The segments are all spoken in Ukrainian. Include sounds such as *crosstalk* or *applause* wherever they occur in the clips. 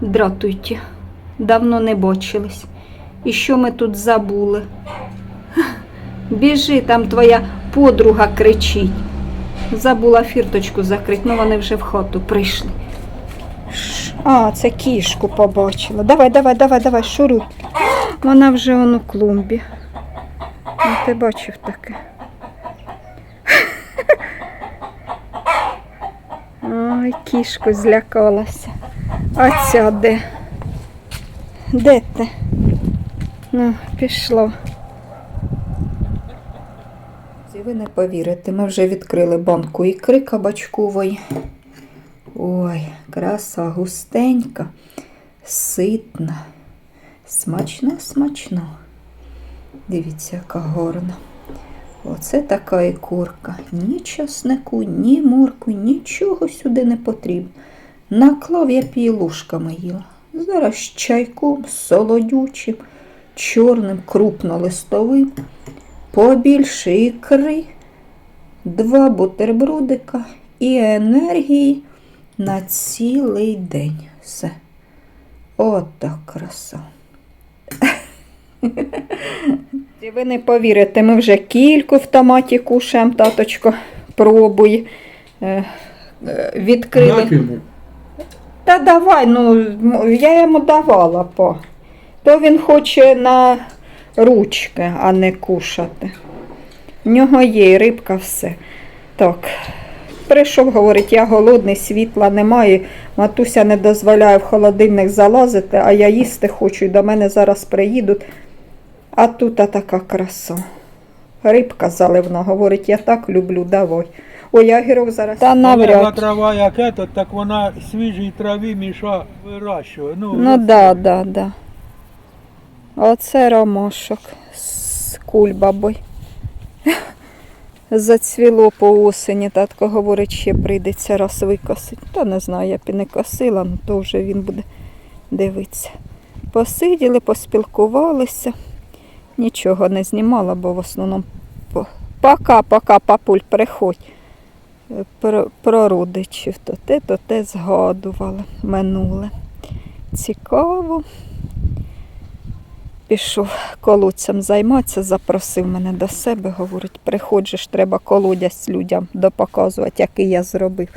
Дратуйте. Давно не бачились. І що ми тут забули? Біжи, там твоя подруга кричить. Забула фірточку закрити, ну вони вже в хату прийшли. А, це кішку побачила. Давай, давай, давай, давай, шуруй. Вона вже он у клумбі. Ну, ти бачив таке. Ой, кішку злякалася. А ця де? Де ти? Ну, пішло. Ви не повірите, ми вже відкрили банку ікри кабачкової. Ой, краса густенька, ситна, смачна, смачна. Дивіться, яка горна. Оце така ікорка. Ні часнику, ні морку, нічого сюди не потрібно. Наклав я пії ложками їла. Зараз з чайком, солодючим, чорним, крупнолистовим, побільше ікри, два бутербродика і енергії на цілий день. Все. От так краса. Ви не повірите, ми вже кільку в томаті кушаємо, таточко, пробуй. Е, е, Відкрили. Та давай, ну я йому давала по. То він хоче на ручки, а не кушати. В нього є і рибка, все. Так. Прийшов, говорить, я голодний, світла немає. Матуся не дозволяє в холодильник залазити, а я їсти хочу, і до мене зараз приїдуть. А тут така краса. Рибка заливна, говорить, я так люблю, давай. Ой, я зараз. Та навряд. трава як ето, так вона свіжій траві міша вирощує. Ну, Ну да, да, да. Оце ромашок з кульбабой. Зацвіло по осені, татко говорить, ще прийдеться раз викосити. Та не знаю, я б і не косила, ну то вже він буде дивитися. Посиділи, поспілкувалися. Нічого не знімала, бо в основному по- пока, пока, папуль, приходь. Е, Про, про родичів, то те, то те згадували минуле. Цікаво. Пішов колодцем займатися, запросив мене до себе, говорить, приходжиш, треба колодязь людям допоказувати, який я зробив.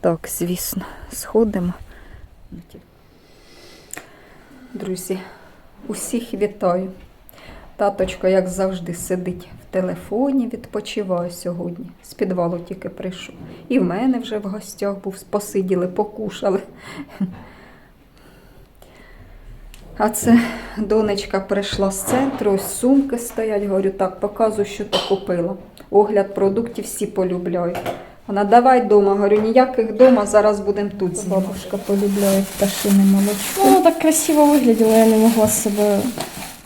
Так, звісно, сходимо. Друзі, усіх вітаю. Таточко, як завжди, сидить в телефоні, відпочиває сьогодні. З підвалу тільки прийшов. І в мене вже в гостях був, посиділи, покушали. А це донечка прийшла з центру, ось сумки стоять. Говорю, так, показуй, що ти купила. Огляд продуктів всі полюбляють. Вона давай вдома. Говорю, ніяких вдома, зараз будемо тут. знімати». Бабушка полюбляє пташине молочко. Ну, так красиво вигляділо, я не могла себе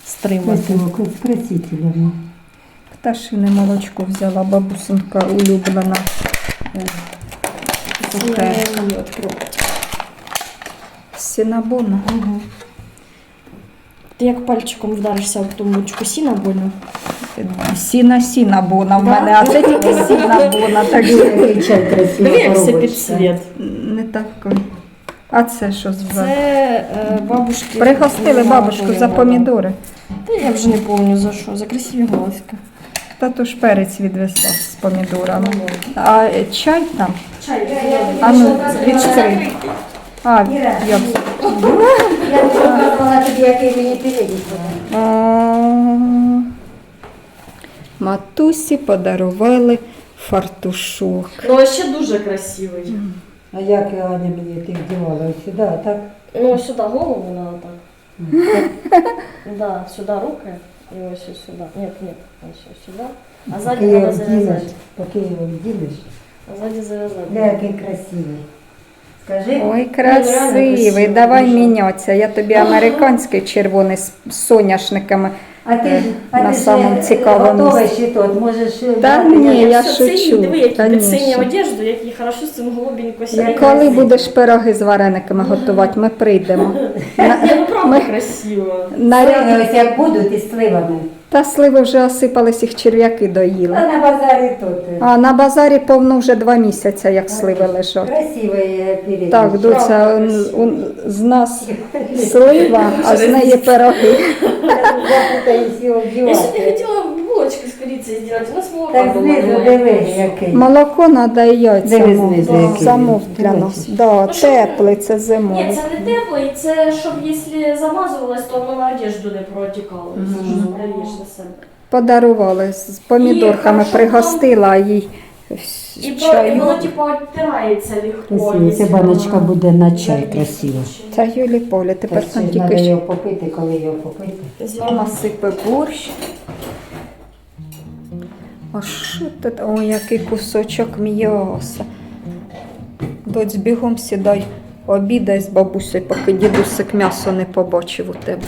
стримати. Красиво, красителями. Пташине молочко взяла бабусинка улюблена. Е, Сухе. Сінабону. Ти як пальчиком вдаришся в тумбочку сіна больно. Сіна сінабона в Да? мене, а це тільки *laughs* сінабона. Так що коробочка. під світ. не такий. А це що за? Це е, бабушки. Пригостили мама бабушку за помідори. Та я вже не пам'ятаю за що, за красиві глазки. Та то ж перець відвезла з помідорами. А е, чай там? Чай, А ну, відкрий. А, я Я не показувала тобі, який мені передник. А, Матусі подарували фартушок. Ну, а ще дуже красивий. А як Аня мені ти вдівала? Ось сюди, а так? Ну, сюди голову надо так. Да, сюди руки і ось ось сюди. Нет, нет, ось ось сюди. А Поки ззаді його треба вдінеш, зав'язати. поки його вдінеш. А ззаді зав'язати. Де який красивий. Скажи. Ой, реально красивий. Давай дуже. мінятися. Я тобі американський червоний з соняшниками. А ти, Е, ж- а на ти ж самому е, цікавому місці. ще тут, можеш... Та взяти, ні, я це шучу, Диви, які під конечно. одежду, які хорошо з цим голубенько Я сидять. Коли будеш пироги з варениками готувати, ми прийдемо. *laughs* Ні, ну правда красиво. Наряд... Сливи ось як будуть із сливами. Та сливи вже осипались, їх черв'яки доїли. А на базарі тут. А на базарі повно вже два місяці, як сливи лежать. Красивий перед. Так, у- з нас слива, а з неї пироги. *laughs* Запутаюсь його Я сегодня вдівати. хотела булочки с корицей сделать, у нас молока Так было знизу дивись, який. Молоко треба і яйця. Диви знизу, який Замов він. для нас. Да, Ну, що теплий, це Ні, зимовий. це не теплий, це щоб якщо замазувалось, то воно на одежду не протікало. Це ж на себе. Подарували з помідорками, хорошо, пригостила їй І, і чаю. воно типу оттирається легко. Красиво. Ця баночка буде на чай красиво. Це Юлі Полі, тепер Та там тільки ще. його попити, коли його попити. Мама сипе борщ. А що тут? Ой, який кусочок м'яса. Доць, бігом сідай, обідай з бабусею, поки дідусик м'ясо не побачив у тебе.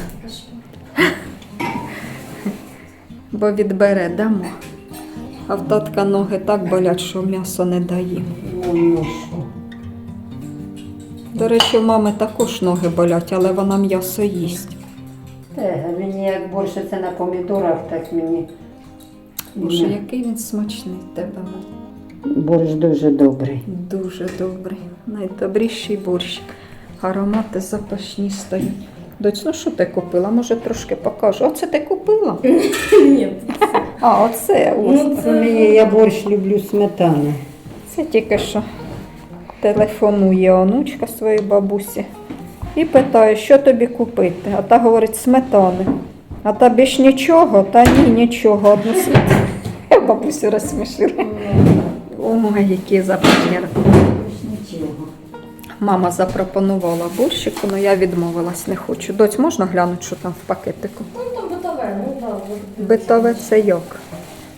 Бо відбере, дамо. А в татка ноги так болять, що м'ясо не дає. До речі, в мами також ноги болять, але вона м'ясо їсть. Те, мені як більше це на помідорах, так мені. Боже, який він смачний в тебе. мам. Борщ дуже добрий. Дуже добрий. Найдобріший борщик. Аромати запашні стоять. Доць, ну що ти купила? Може трошки покажу. Оце ти купила? *laughs* Ні. А, оце. Ну, Це мені, я борщ люблю сметани. Це тільки що телефонує онучка своїй бабусі і питає, що тобі купити. А та говорить, сметани. А та більш нічого, та ні, нічого, одну сметану. *laughs* Я бабусю розсмішила. Ой, які запашні. Мама запропонувала борщик, але я відмовилась, не хочу. Доць, можна глянути, що там в пакетику? Ну там битове, ну да. Битове це як?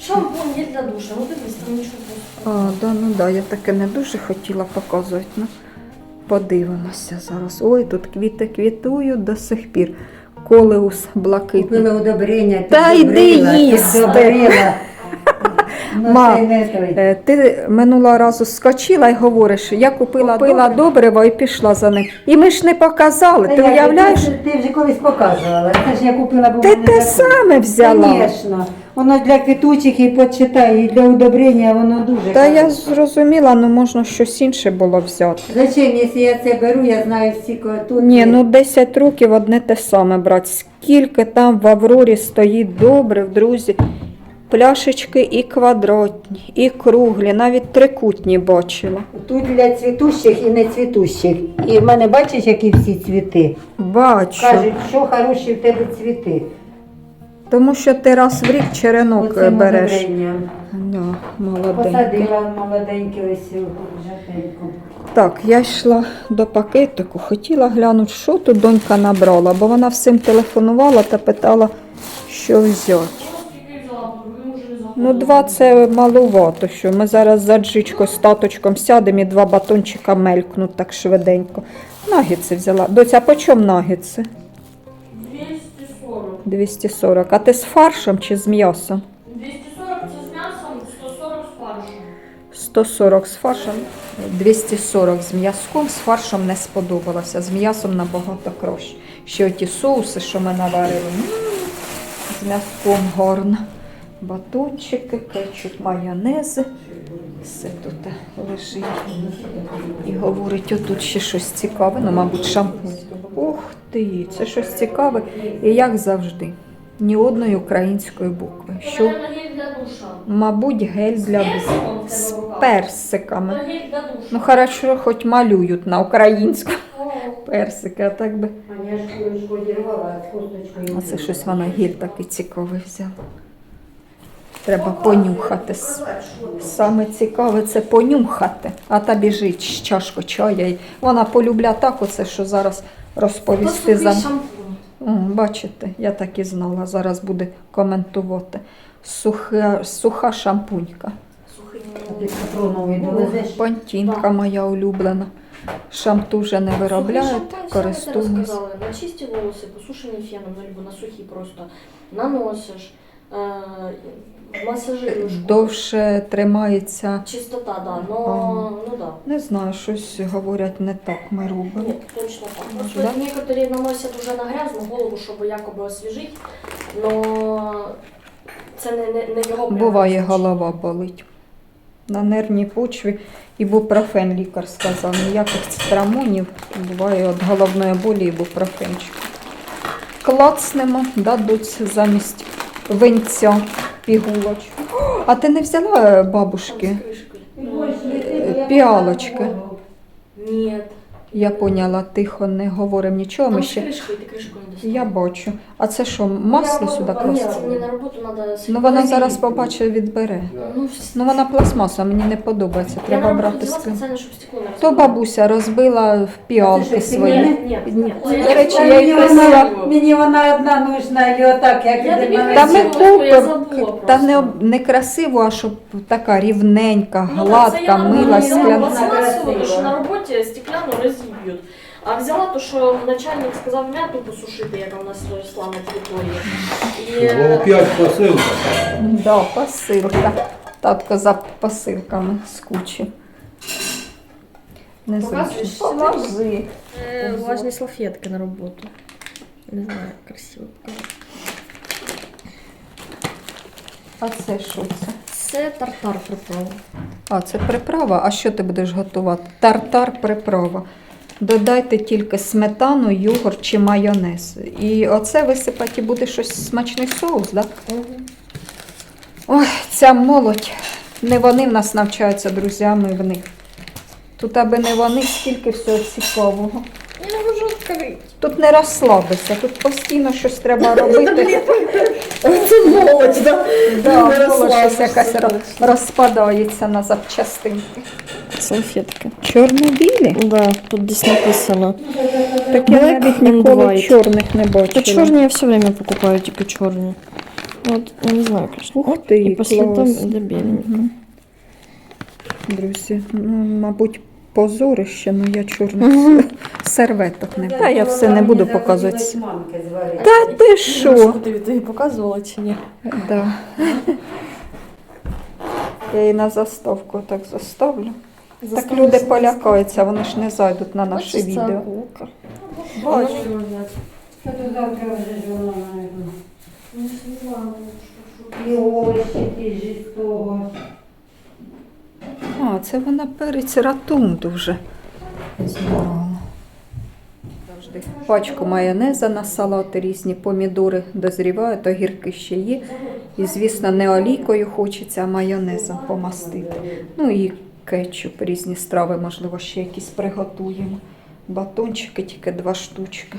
Шампунь є для душа, ну дивись, там нічого. А, да, ну да, я таке не дуже хотіла показувати. Ну, подивимося зараз. Ой, тут квіти квітують до сих пір. Колеус блакитний. Купила удобрення, Та йди їсти. Ма. Е, Ти минулого разу скочила і говориш, я купила, купила добриво і пішла за ним. І ми ж не показали. Ти уявляєш? Ти, ти вже колись показувала. Це ж я купила, бо Ти те саме взяла. Звісно. Воно для квітучих і почитай, і для удобрення воно дуже Та я зрозуміла, ну можна щось інше було взяти. Зачем, якщо я це беру, я знаю всі тут. Ні, ну 10 років одне те саме, брат. Скільки там в Аврорі стоїть добре, в друзі. Пляшечки і квадратні, і круглі, навіть трикутні бачила. Тут для цвітущих і не цвітущих. І в мене бачиш, які всі цвіти. Бачу. Кажуть, що хороші в тебе цвіти. Тому що ти раз в рік черенок Оцим е, береш. Да. Посадила молоденькі ось у жовтеньку. Так, я йшла до пакетику, хотіла глянути, що тут донька набрала, бо вона всім телефонувала та питала, що взяти. Скільки взяла, ми вже не забули. Ну, два це малувато, що ми зараз за джичко з таточком сядемо і два батончика мелькнуть так швиденько. Нагіци взяла. Доця, по чому нагіци? 240. 240. А ти з фаршем чи з м'ясом? 240 це з м'ясом, 140 з фаршем. 140 з фаршем, 240 з м'язком. З фаршем не сподобалося. З м'ясом набагато краще. Ще ті соуси, що ми наварили. м, З м'язком гарно. Батончики, кетчуп, майонези. Все тут лежить. І говорить, отут ще щось цікаве, ну, мабуть, шампунь. Ух ти, це щось цікаве. І як завжди, ні одної української букви. Що, Наверно, гель для душа. мабуть, гель для персиком з персиками. Ну, хорошо, хоч малюють на українську персики, а так би. А. Оце щось вона гіль такий цікавий взяла. Треба понюхати. Саме цікаве це понюхати. А та біжить з чашку чая. Вона полюбля так, оце, що зараз розповісти за. Бачите, я так і знала. Зараз буде коментувати. Суха, суха шампунька. Пантінка моя улюблена. Шампу вже не виробляють, користуюсь. розказала. Начисти волоси, посушені феном, ну, на сухі просто. Наносиш, е, масажируєш. Довше тримається. Чистота, да, но, ну да. Не знаю, щось говорять не так ми робимо. Нет, точно так. Може, Просто да? некоторые наносят уже на грязную голову, чтобы якобы освежить. Но це не, не, не його пряме Буває, призначення. голова болить. На нервній почві ібупрофен лікар сказав. Ніяких цитрамонів. Буває від головної болі ібупрофенчик. Клацнемо, дадуть замість винця пігулочку. А ти не взяла е, бабушки? Піалочка. Піалочки. Ні. Я поняла, тихо не говоримо нічого. Ми Там з ще... кришкою, ти кришку не достала. Я бачу. А це що, масло сюди Ні, класти? мені на роботу треба... Ну вона зараз побачить, відбере. Ну, вс- Ну вона пластмаса, мені не подобається. я Треба брати з ким. То бабуся розбила в піалки свої. Ні, ні, Ні. ні. До речі, я мені, їх вона, мені вона одна нужна, і отак, як Я іде тобі Та ми красиво, я купимо, забула та не, об- не красиво, а щоб така рівненька, Ну, це гладка, я мила, скляна. пластмасову, тому що на роботі стекляну розіб'ють. А взяла то, що начальник сказав м'яту посушити, яка у нас росла на території. І, е, Опять посилка. Да, посилка. Татко за посилками з кучі. Не Показуєш, зручно. Положи. е, влажні салфетки на роботу. Не знаю, як красиво показати. А це що це? Це тартар приправа. А, це приправа. А що ти будеш готувати? Тартар приправа. Додайте тільки сметану, йогурт чи майонез. І оце висипати і буде щось смачний соус, так? Да? Ой, ця молодь. Не вони в нас навчаються друзями в них. Тут аби не вони, скільки всього цікавого. Я не можу відкрити. Тут не розслабися, тут постійно щось треба *laughs* робити. Це молодь, да? Да, Не було щось розслабишся, якась роз- точно. розпадається на запчастинки. Салфетки. Чорно-білі? Да, тут десь написано. Так я Black навіть and ніколи white. чорних не бачила. Та чорні я все время покупаю, тільки чорні. От, я не знаю, конечно. Ух ти, І по слідам клас. де біленькі. Мгм. Друзі, ну, мабуть, позорище, ну я чорних серветок не Та я все не буду показувати. Та ти що? Ти тобі показувала чи ні? Да. Я її на заставку так заставлю. Так люди полякаються, вони ж не зайдуть на наше відео. акулка. Бач. Та то завтра вже ж мабуть. І овочі ті ж із того. А, це вона перець ратунду вже збирала. Завжди пачку майонеза на салати різні, помідори дозрівають, огірки ще є. І, звісно, не олійкою хочеться, а майонезом помастити. Ну і кетчуп, різні страви, можливо, ще якісь приготуємо. Батончики тільки два штучки.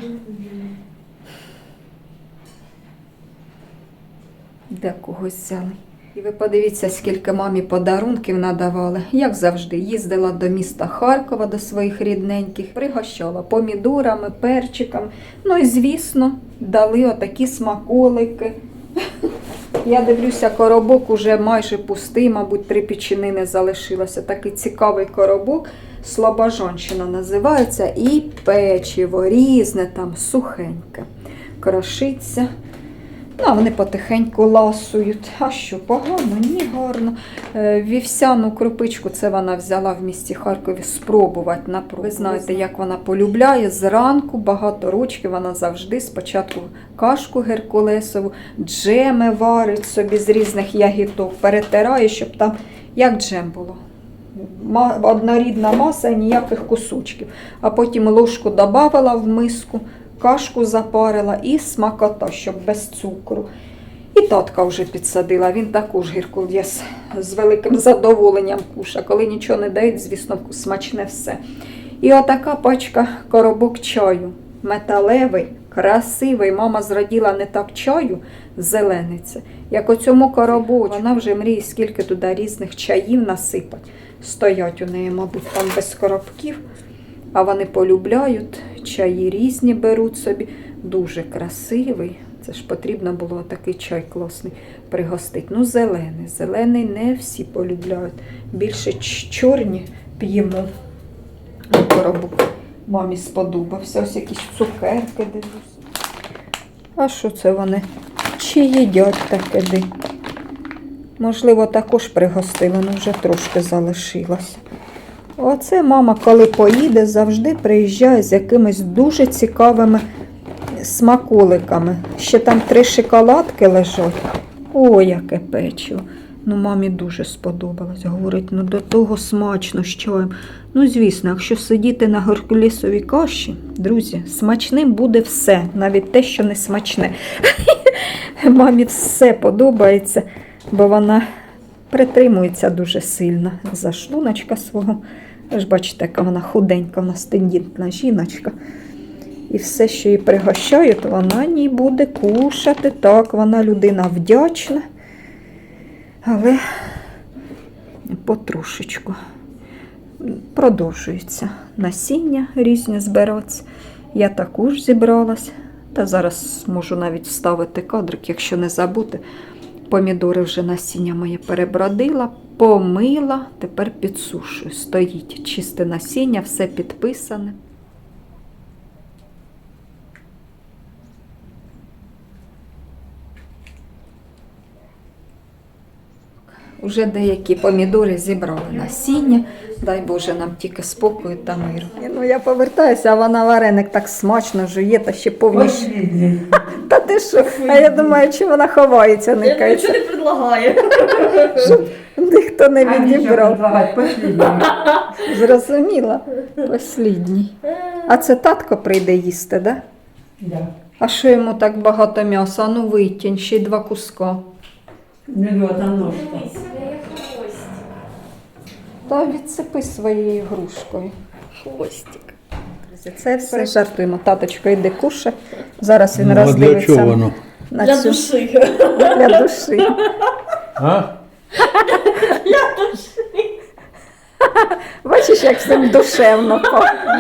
Де когось взяли. І ви подивіться, скільки мамі подарунків надавали. Як завжди, їздила до міста Харкова до своїх рідненьких, пригощала помідорами, перчиками. Ну і звісно, дали отакі смаколики. Я дивлюся, коробок уже майже пустий, мабуть, три печенини залишилося. Такий цікавий коробок. Слобожанщина називається. І печиво різне там, сухеньке. Крошиться. Ну, вони потихеньку ласують. А що, погано? Ні, гарно. Е, Вівсяну крупичку це вона взяла в місті Харкові спробувати на. Ви знаєте, як вона полюбляє. Зранку багато ручки вона завжди спочатку кашку геркулесову, джеми варить собі з різних ягідок, перетирає, щоб там як джем було. Однорідна маса і ніяких кусочків. А потім ложку додавала в миску, кашку запарила і смакота, щоб без цукру. І татка вже підсадила, він також гіркул'єс з великим задоволенням куша. Коли нічого не дають, звісно, смачне все. І отака пачка коробок чаю. Металевий, красивий. Мама зраділа не так чаю, зелений це. Як у цьому коробочку. Вона вже мріє, скільки туди різних чаїв насипать. Стоять у неї, мабуть, там без коробків. А вони полюбляють, чаї різні беруть собі. Дуже красивий. Це ж потрібно було такий чай класний пригостити. Ну, зелений. Зелений не всі полюбляють. Більше чорні п'ємо. Коробок мамі сподобався. Ось якісь цукерки дивлюсь. А що це вони? Чи їдять таке? Можливо, також пригостили, але вже трошки залишилось. Оце мама, коли поїде, завжди приїжджає з якимись дуже цікавими смаколиками. Ще там три шоколадки лежать. О, яке печиво. Ну, мамі дуже сподобалось. Говорить, ну до того смачно чаєм. Ну, звісно, якщо сидіти на геркулісовій каші, друзі, смачним буде все, навіть те, що не смачне. *laughs* Мамі все подобається, бо вона притримується дуже сильно за шлуночка свого. Ви ж бачите, яка вона худенька, вона стендітна жіночка. І все, що їй пригощають, вона не буде кушати. Так, вона людина вдячна. Але потрошечку продовжується насіння різні збиратися. Я також зібралась. Та зараз можу навіть вставити кадрик, якщо не забути. Помідори вже насіння моє перебродила, помила, тепер підсушую. Стоїть чисте насіння, все підписане. Уже деякі помідори зібрали насіння. Дай Боже, нам тільки спокою та миру. Ну я повертаюся, а вона вареник так смачно жує та ще повніше. *laughs* Та ти що? А я думаю, чи вона ховається, Я никається. нічого не предлагаю. Ніхто не відібрав. *laughs* Зрозуміла. Послідній. А це татко прийде їсти, да? Да. А що йому так багато м'яса? Ну витягнь, ще й два куска. Не льота ножка. Та відсипи своєю грушкою. Хвостик. Це все жартуємо. Таточко, йди кушай. Зараз він Ну, а для роздивиться чого воно? на Для цю душі. для душі. А? Бачиш, як всім душевно.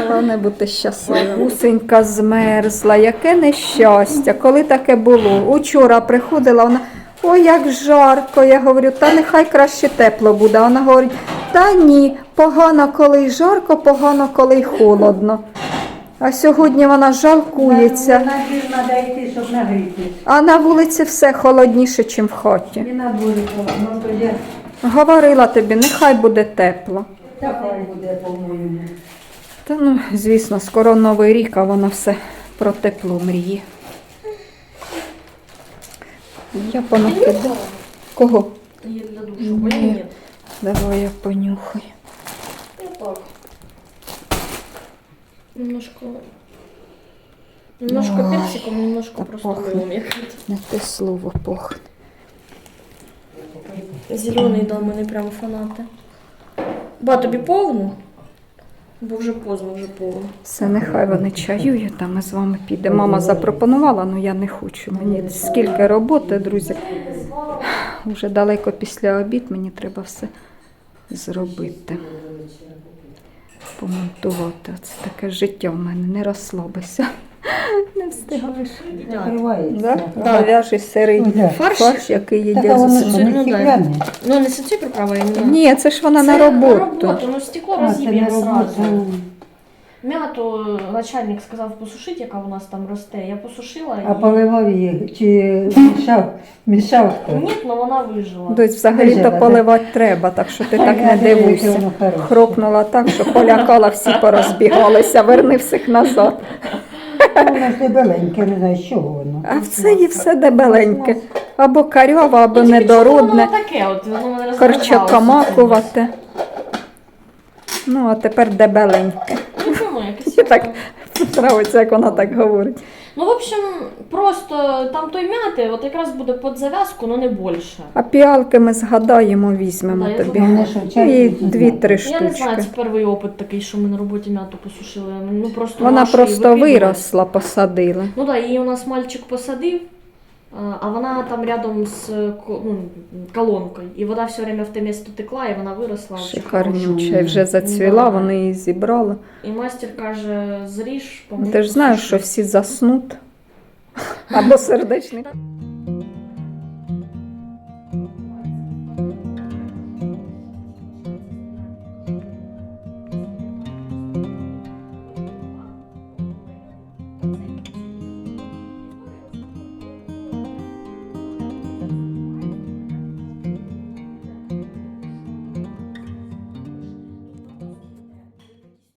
Головне бути щасливим. Гусенька змерзла, яке нещастя. Коли таке було? Учора приходила вона. Ой, як жарко. Я говорю, та нехай краще тепло буде. Вона говорить, та ні, погано, коли й жарко, погано, коли й холодно. А сьогодні вона жалкується. На двір треба йти, щоб нагрітись. А на вулиці все холодніше, ніж в хаті. І на дворі, ну тоді Говорила тобі, нехай буде тепло. така буде, по-моєму. Та ну, звісно, скоро новий рік, а вона все про тепло мріє. Я понакидала. Кого? Є для душу. Ой, ні. Давай я понюхаю. Я так. Немножко... Немножко Ой, персиком, немножко просто мылом. Не те слово пахне. Зелений, да, ми не прям фанати. Ба, тобі повну? Бо вже поздно, вже повно. Все, нехай вони чаюють, а ми з вами підемо. Мама запропонувала, але я не хочу. Мені скільки роботи, друзі. Вже далеко після обід мені треба все зробити. Помонтувати. Це таке життя в мене, не розслабися. Не встигаєш. Да? Говяжий сирий Ну, да. Фарш? фарш, який Так, їде а з воно. Ну, не да. стекляне? Ну, не приправа. Ні, це ж вона на роботу. Ну стекло розіб'є на сразу. М'яту начальник сказав посушити, яка у нас там росте. Я посушила А і... поливав її, чи мішав, мішав хто? Ні, але вона вижила. Дось взагалі Вижила, то да? поливати треба, так що ти так не Я дивуйся. Хропнула так, що полякала, всі порозбігалися, верни всіх назад. А Воно ж дебеленьке, не знаю, з чого воно. А все і все дебеленьке. Або карьове, або Ну, тільки чому недородне, Воно таке, от воно мене розверталося. корчокомакувате. Ну, а тепер дебеленьке. Ну, чому, якесь І так *laughs* подобається, як вона так говорить. Ну, в общем, просто там той м'яти, от якраз буде під зав'язку, але не більше. А піалки ми згадаємо, візьмемо Да, я тобі. Головне, що чай І тут дві-три Я не знаю, штучки. це перший опит такий, що ми на роботі м'яту посушили. Ну, просто Вона нашу її просто виросла, посадила. Ну так, її у нас мальчик посадив, а- вона там рядом з ну, колонкою. І вода все время в те місто текла, і вона виросла. Шикарнюча. І вже зацвіла, Да. вони її зібрали. І мастер каже, зріж, помий, Ти ж знаєш, що всі заснуть. Або сердечний.